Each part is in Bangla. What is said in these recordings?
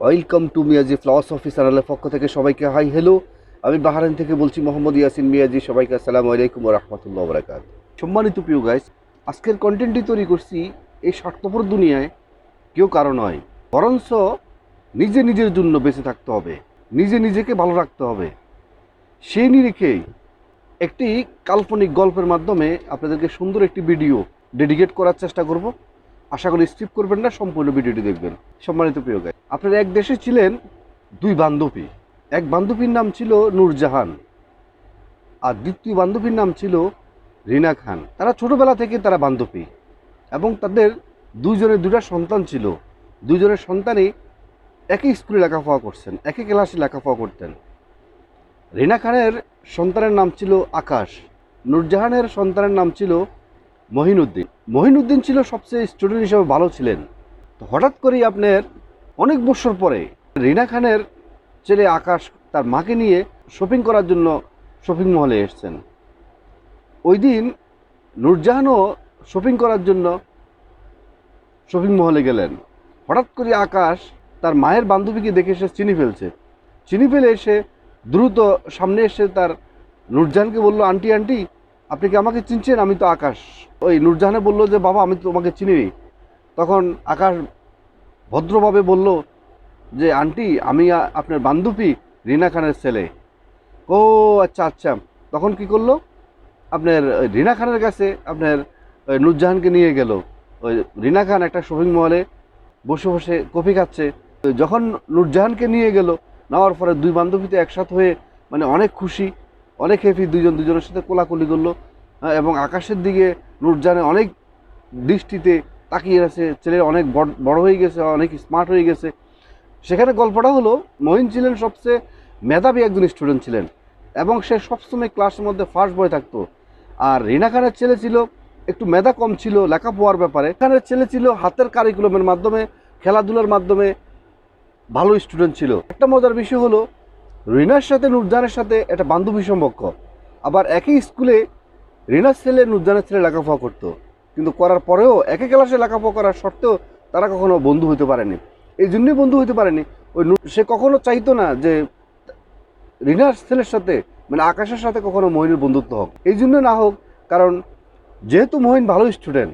Welcome to Miyaji flowers office চ্যানেলের পক্ষ থেকে সবাইকে হাই হ্যালো। আমি বাহারাইন থেকে বলছি মোহাম্মদ ইয়াসিন মিয়াজি, সবাইকে আসসালামু আলাইকুম রহমতুল্লাহ বরাকাত সম্মানিত প্রিয় গাইস আজকের কন্টেন্টটি তৈরি করছি এই স্বার্থপর দুনিয়ায় কেউ কারও নয়, বরঞ্চ নিজে নিজের জন্য বেঁচে থাকতে হবে, নিজে নিজেকে ভালো রাখতে হবে। সেই নিরিখে একটি কাল্পনিক গল্পের মাধ্যমে আপনাদেরকে সুন্দর একটি ভিডিও ডেডিকেট করার চেষ্টা করব। আশা করি স্কিপ করবেন না, সম্পূর্ণ ভিডিওটি দেখবেন। সম্মানিত প্রিয় গাই আপনার এক দেশে ছিলেন, দুই বান্ধবী। এক বান্ধবীর নাম ছিল নূরজাহান আর দ্বিতীয় বান্ধবীর নাম ছিল রিনা খান। তারা ছোটোবেলা থেকে তারা বান্ধবী এবং তাদের দুইজনের দুটা সন্তান ছিল। দুজনের সন্তানই একই স্কুলে লেখাপড়া করছেন, একই ক্লাসে লেখাপড়া করতেন। রিনা খানের সন্তানের নাম ছিল আকাশ, নূরজাহানের সন্তানের নাম ছিল মহিনুদ্দিন। মহিনুদ্দিন ছিল সবচেয়ে স্টুডেন্ট হিসেবে ভালো ছিলেন। তো হঠাৎ করেই আপনার অনেক বছর পরে রিনা খানের ছেলে আকাশ তার মাকে নিয়ে শপিং করার জন্য শপিং মহলে এসেছেন। ওই দিন নূরজাহানও শপিং করার জন্য শপিং মহলে গেলেন। হঠাৎ করে আকাশ তার মায়ের বান্ধবীকে দেখে এসে চিনি ফেলছে। চিনি ফেলে এসে দ্রুত সামনে এসে তার নূরজাহানকে বলল, আন্টি আন্টি, আপনি কি আমাকে চিনছেন? আমি তো আকাশ। ওই নূরজাহানে বলল যে, বাবা, আমি তোমাকে চিনি তখন আকাশ ভদ্রভাবে বলল যে আন্টি আমি আপনার বান্ধবী রিনা খানের ছেলে। ও আচ্ছা আচ্ছা। তখন কি করল? আপনার রিনা খানের কাছে আপনার নূরজাহানকে নিয়ে গেল। ওই রিনা খান একটা শপিং মলে বসে বসে কফি খাচ্ছে। যখন নুরজাহানকে নিয়ে গেল নেওয়ার পরে দুই বান্ধবীতে একসাথে হয়ে মানে অনেক খুশি অনেক হ্যাপি দুজন দুজনের সাথে কোলাকুলি করল। হ্যাঁ, এবং আকাশের দিকে নুরজাহানে অনেক দৃষ্টিতে তাকিয়ে আছে, ছেলে অনেক বড় বড় হয়ে গেছে, অনেক স্মার্ট হয়ে গেছে। সেখানে গল্পটা হলো, মহিন ছিলেন সবচেয়ে মেধাবী একজন স্টুডেন্ট ছিলেন এবং সে সবসময় ক্লাসের মধ্যে ফার্স্ট বয় থাকতো। আর রিনা খানের ছেলে ছিল, একটু মেধা কম ছিল, লেখাপড়ার ব্যাপারে। খানের ছেলে ছিল, হাতের কারিকুলামের মাধ্যমে, খেলাধুলার মাধ্যমে ভালো স্টুডেন্ট ছিল। একটা মজার বিষয় হলো, রিনার সাথে নুরজানের সাথে একটা বান্ধবী সম্পর্ক। আবার একই স্কুলে রিনার ছেলে নুরজানের ছেলে লেখাপড়া করতো। কিন্তু করার পরেও একই ক্লাসে লেখাপড়া করার সত্ত্বেও তারা কখনো বন্ধু হতে পারেনি। এই জন্যই বন্ধু হতে পারেনি। ওই সে কখনো চাইতো না যে রিনার ছেলের সাথে মানে আকাশের সাথে কখনো মহিনের বন্ধুত্ব হোক। এই জন্য না হোক, কারণ যেহেতু মহিন ভালো স্টুডেন্ট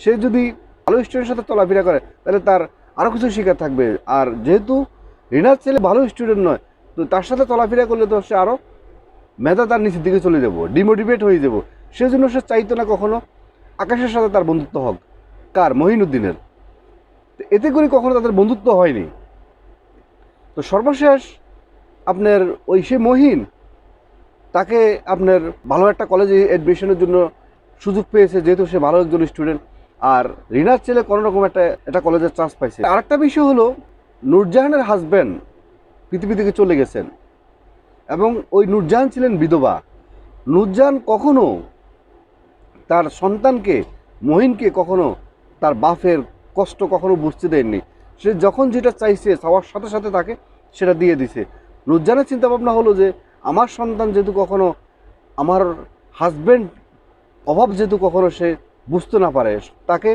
সে যদি ভালো স্টুডেন্টের সাথে চলাফেরা করে, তাহলে তার আরও কিছু শেখার থাকবে। আর যেহেতু রিনার ছেলে ভালো স্টুডেন্ট নয়, তো তার সাথে চলাফেরা করলে তো সে আরও মেধা তার নিচের দিকে চলে যাব ডিমোটিভেট হয়ে যাব। সেজন্য সে চাইতো না কখনো আকাশের সাথে তার বন্ধুত্ব হোক। কার? মহিনুদ্দিনের। এতে করে কখনো তাদের বন্ধুত্ব হয়নি। তো সর্বশেষ আপনার ওই সে মহিন, তাকে আপনার ভালো একটা কলেজে অ্যাডমিশনের জন্য সুযোগ পেয়েছে, যেহেতু সে ভালো একজন স্টুডেন্ট আর রিনার ছেলে কোনো রকম একটা একটা কলেজের চান্স পাইছে। আরেকটা বিষয় হলো, নূরজাহানের হাজব্যান্ড পৃথিবী থেকে চলে গেছেন। এবং ওই নূরজাহান ছিলেন বিধবা। নূরজাহান কখনো তার সন্তানকে, মহিনকে কখনো তার বাফের কষ্ট কখনো বুঝতে দেননি সে যখন যেটা চাইছে, চাওয়ার সাথে সাথে তাকে সেটা দিয়ে দিছে। নূরজাহানের চিন্তা ভাবনা হলো যে, আমার সন্তান যেহেতু কখনো আমার হাজব্যান্ড অভাব যেহেতু কখনো সে বুঝতে না পারে, তাকে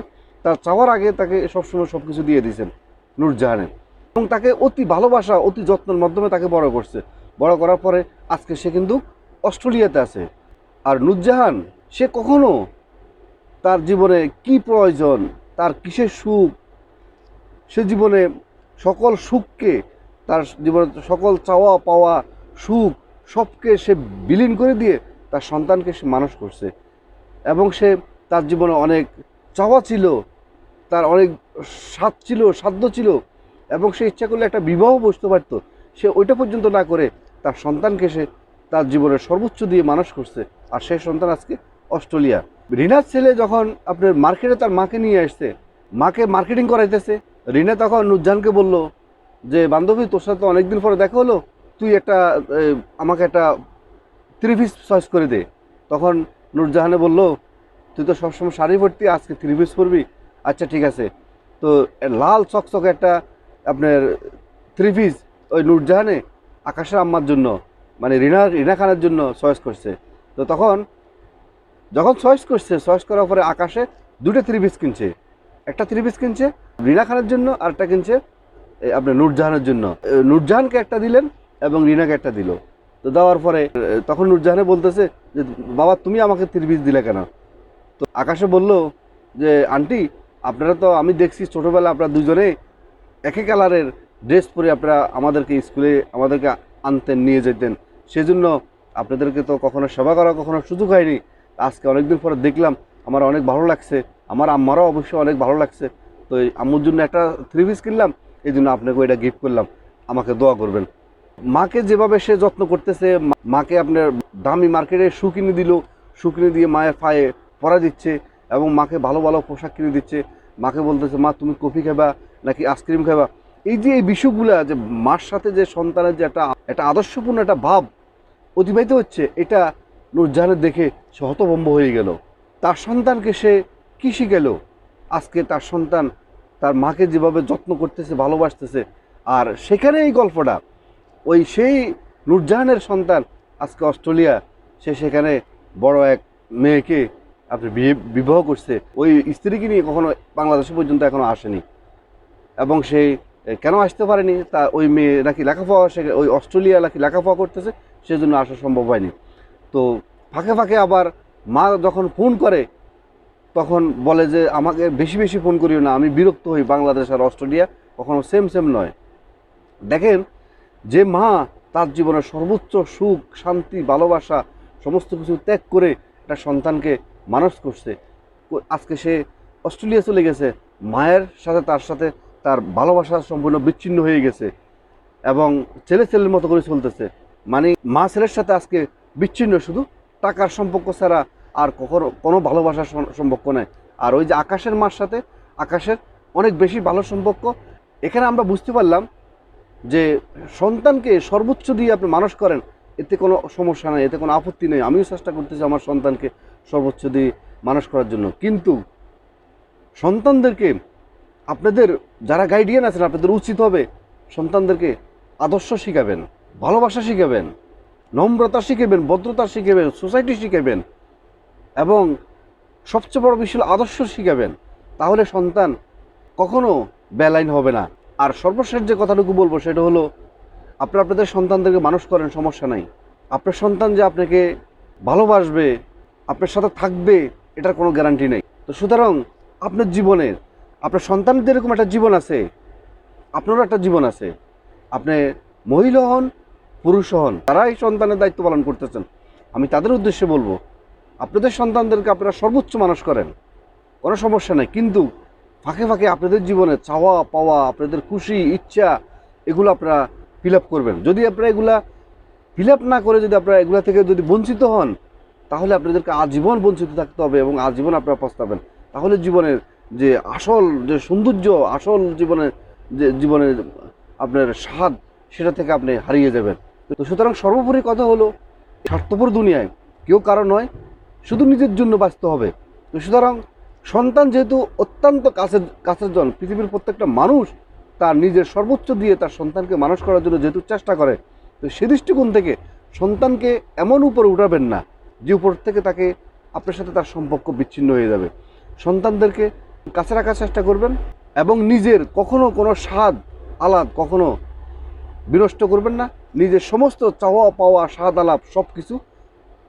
তার চাওয়ার আগে তাকে সবসময় সব কিছু দিয়ে দিয়েছেন নূরজাহানের এবং তাকে অতি ভালোবাসা, অতি যত্নের মাধ্যমে তাকে বড় করছে। বড় করার পরে আজকে সে কিন্তু অস্ট্রেলিয়াতে আছে। আর নূরজাহান সে কখনো তার জীবনে কি প্রয়োজন, তার কিসের সুখ? সে জীবনে সকল সুখকে, তার জীবনে সকল চাওয়া পাওয়া সুখ সবকে সে বিলীন করে দিয়ে তার সন্তানকে সে মানুষ করছে। এবং সে তার জীবনে অনেক চাওয়া ছিল, তার অনেক স্বাদ ছিল, সাধ্য ছিল, এবং সে ইচ্ছা করলে একটা বিবাহ বসতে পারতো। সে ওইটা পর্যন্ত না করে তার সন্তানকে সে তার জীবনের সর্বোচ্চ দিয়ে মানুষ করছে। আর সেই সন্তান আজকে অস্ট্রেলিয়া। রিনার ছেলে যখন আপনার মার্কেটে তার মাকে নিয়ে আসছে, মাকে মার্কেটিং করাইতেছে, রিনা তখন নুরজানকে বলল যে, বান্ধবী, তোর সাথে অনেকদিন পরে দেখা হলো, তুই একটা আমাকে একটা থ্রি পিস চয়েস করে দে। তখন নুরজাহানে বলল, তুই তো সবসময় শাড়ি পরতি, আজকে থ্রি পিস পরবি? আচ্ছা ঠিক আছে। তো লাল চকচকে একটা আপনার থ্রি পিস ওই নুরজাহানে আকাশের আম্মার জন্য মানে রিনা রিনা খানের জন্য চয়েস করছে। তো তখন যখন চয়েস করছে চয়েস করার পরে আকাশে দুটো পিস কিনছে। একটা পিস কিনছে, রিনা খানের জন্য আর একটা কিনছে আপনার নূরজাহানের জন্য। নূরজাহানকে একটা দিলেন এবং রিনাকে একটা দিল। তো দেওয়ার পরে তখন নূরজাহানে বলতেছে যে, বাবা, তুমি আমাকে তিরবিজ দিলে কেন? তো আকাশে বলল যে, আন্টি, আপনারা তো, আমি দেখছি ছোটোবেলা আপনারা দুজনে একই কালারের ড্রেস পরে আপনারা আমাদেরকে স্কুলে আমাদেরকে আনতেন, নিয়ে যেতেন। সেজন্য আপনাদেরকে তো কখনো সেবা করা কখনো সুযোগ হয়নি। আজকে অনেকদিন পরে দেখলাম, আমার অনেক ভালো লাগছে, আমার আম্মারও অবশ্যই অনেক ভালো লাগছে। তো এই আম্মুর জন্য একটা থ্রি পিস কিনলাম, এই জন্য আপনাকে এটা গিফট করলাম। আমাকে দোয়া করবেন। মাকে যেভাবে সে যত্ন করতেছে মাকে আপনার দামি মার্কেটে শু কিনে দিল শু কিনে দিয়ে মায়ের পায়ে পরা দিচ্ছে এবং মাকে ভালো ভালো পোশাক কিনে দিচ্ছে। মাকে বলতেছে, মা, তুমি কফি খাবা নাকি আইসক্রিম খাবা? এই যে এই বিষয়গুলা, যে মার সাথে যে সন্তানের যে একটা একটা আদর্শপূর্ণ একটা ভাব অতিবাহিত হচ্ছে, এটা নূরজাহানের দেখে সে হতভম্ব হয়ে গেল। তার সন্তানকে সে কী শিখেল আজকে তার সন্তান তার মাকে যেভাবে যত্ন করতেছে, ভালোবাসতেছে, আর সেখানে এই গল্পটা। ওই সেই নূরজাহানের সন্তান আজকে অস্ট্রেলিয়া, সে সেখানে বড় এক মেয়েকে আপনি বিয়ে বিবাহ করছে। ওই স্ত্রীকে নিয়ে কখনো বাংলাদেশ পর্যন্ত এখনও আসেনি। এবং সে কেন আসতে পারেনি? তা ওই মেয়ে নাকি লেখাপড়া সে, ওই অস্ট্রেলিয়া নাকি লেখাপড়া করতেছে, সেজন্য আসা সম্ভব হয়নি। তো ফাঁকে ফাঁকে আবার মা যখন ফোন করে, তখন বলে যে, আমাকে বেশি বেশি ফোন করিও না, আমি বিরক্ত হই বাংলাদেশ আর অস্ট্রেলিয়া, কখনো সেম সেম নয়। দেখেন, যে মা তার জীবনের সর্বোচ্চ সুখ, শান্তি, ভালোবাসা, সমস্ত কিছু ত্যাগ করে একটা সন্তানকে মানুষ করছে। আজকে সে অস্ট্রেলিয়া চলে গেছে, মায়ের সাথে তার সাথে তার ভালোবাসা সম্পূর্ণ বিচ্ছিন্ন হয়ে গেছে এবং ছেলে ছেলের মতো করে চলতেছে। মানে মা ছেলের সাথে আজকে বিচ্ছিন্ন, শুধু টাকার সম্পর্ক ছাড়া আর কখনো, কোনো ভালোবাসার সম্পর্ক নেই। আর ওই যে আকাশের মার সাথে, আকাশের অনেক বেশি ভালো সম্পর্ক, এখানে আমরা বুঝতে পারলাম যে সন্তানকে সর্বোচ্চ দিয়ে আপনি মানুষ করেন, এতে কোনো সমস্যা নেই, এতে কোনো আপত্তি নেই। আমিও চেষ্টা করতেছি আমার সন্তানকে সর্বোচ্চ দিয়ে মানুষ করার জন্য। কিন্তু সন্তানদেরকে আপনাদের, যারা গাইডিয়ান আছেন, আপনাদের উচিত হবে সন্তানদেরকে আদর্শ শিখাবেন, ভালোবাসা শিখাবেন। নম্রতা শিখাবেন ভদ্রতা শিখাবেন সোসাইটি শিখাবেন এবং সবচেয়ে বড় বিষয় আদর্শ শিখাবেন। তাহলে সন্তান কখনো বেলাইন হবে না। আর সর্বশেষ যে কথাটুকু বলব সেটা হলো আপনি আপনাদের সন্তানদেরকে মানুষ করেন, সমস্যা নাই। আপনার সন্তান যে আপনাকে ভালোবাসবে, আপনার সাথে থাকবে, এটার কোনো গ্যারান্টি নেই। তো সুতরাং আপনার জীবনের আপনার সন্তানদের এরকম একটা জীবন আছে, আপনারও একটা জীবন আছে। আপনি মহিলা হন পুরুষ হন, তারাই সন্তানের দায়িত্ব পালন করতেছেন। আমি তাদের উদ্দেশ্যে বলব, আপনাদের সন্তানদেরকে আপনারা সর্বোচ্চ মানুষ করেন, কোনো সমস্যা নেই। কিন্তু ফাঁকে ফাঁকে আপনাদের জীবনে চাওয়া, পাওয়া, আপনাদের খুশি, ইচ্ছা, এগুলো আপনারা ফিল আপ করবেন। যদি আপনারা এগুলা ফিল আপ না করে যদি আপনারা এগুলা থেকে যদি বঞ্চিত হন, তাহলে আপনাদেরকে আজীবন বঞ্চিত থাকতে হবে এবং আজীবন আপনারা পস্তাবেন। তাহলে জীবনের যে আসল, যে সৌন্দর্য, আসল জীবনের, যে জীবনের আপনার স্বাদ, সেটা থেকে আপনি হারিয়ে যাবেন। তো সুতরাং সর্বোপরি কথা হলো, স্বার্থপর দুনিয়ায় কেউ কারও নয়, শুধু নিজের জন্য বাঁচতে হবে। তো সুতরাং সন্তান যেহেতু অত্যন্ত কাছের কাছের জন, পৃথিবীর প্রত্যেকটা মানুষ তার নিজের সর্বোচ্চ দিয়ে তার সন্তানকে মানুষ করার জন্য যেহেতু চেষ্টা করে, তো সে দৃষ্টিকোণ থেকে সন্তানকে এমন উপরে উঠাবেন না, যে উপর থেকে তাকে আপনার সাথে তার সম্পর্ক বিচ্ছিন্ন হয়ে যাবে। সন্তানদেরকে কাছে রাখার চেষ্টা করবেন এবং নিজের কখনো কোনো স্বাদ, আলাদ কখনো বিনষ্ট করবেন না। নিজের সমস্ত চাওয়া পাওয়া স্বাদ আলাপ সব কিছু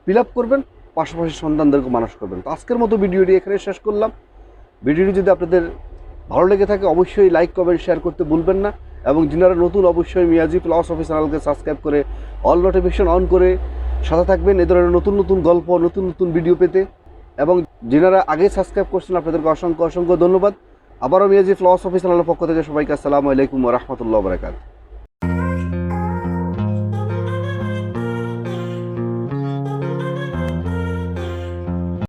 ফিল আপ করবেন, পাশাপাশি সন্তানদেরকে মানুষ করবেন। তো আজকের মতো ভিডিওটি এখানে শেষ করলাম। ভিডিওটি যদি আপনাদের ভালো লেগে থাকে, অবশ্যই লাইক কমেন্ট শেয়ার করতে ভুলবেন না এবং যিনারা নতুন, অবশ্যই মিয়াজি প্লাস অফিস চ্যানেলকে সাবস্ক্রাইব করে অল নোটিফিকেশন অন করে সাথে থাকবেন। এ ধরনের নতুন নতুন গল্প, নতুন নতুন ভিডিও পেতে। এবং যিনারা আগে সাবস্ক্রাইব করছেন, আপনাদেরকে অসংখ্য অসংখ্য ধন্যবাদ। আবারও মিয়াজি ফ্লস অফিস চ্যানেলের পক্ষ থেকে সবাইকে আসসালামু আলাইকুম রহমতুল্লাহ বরাকাত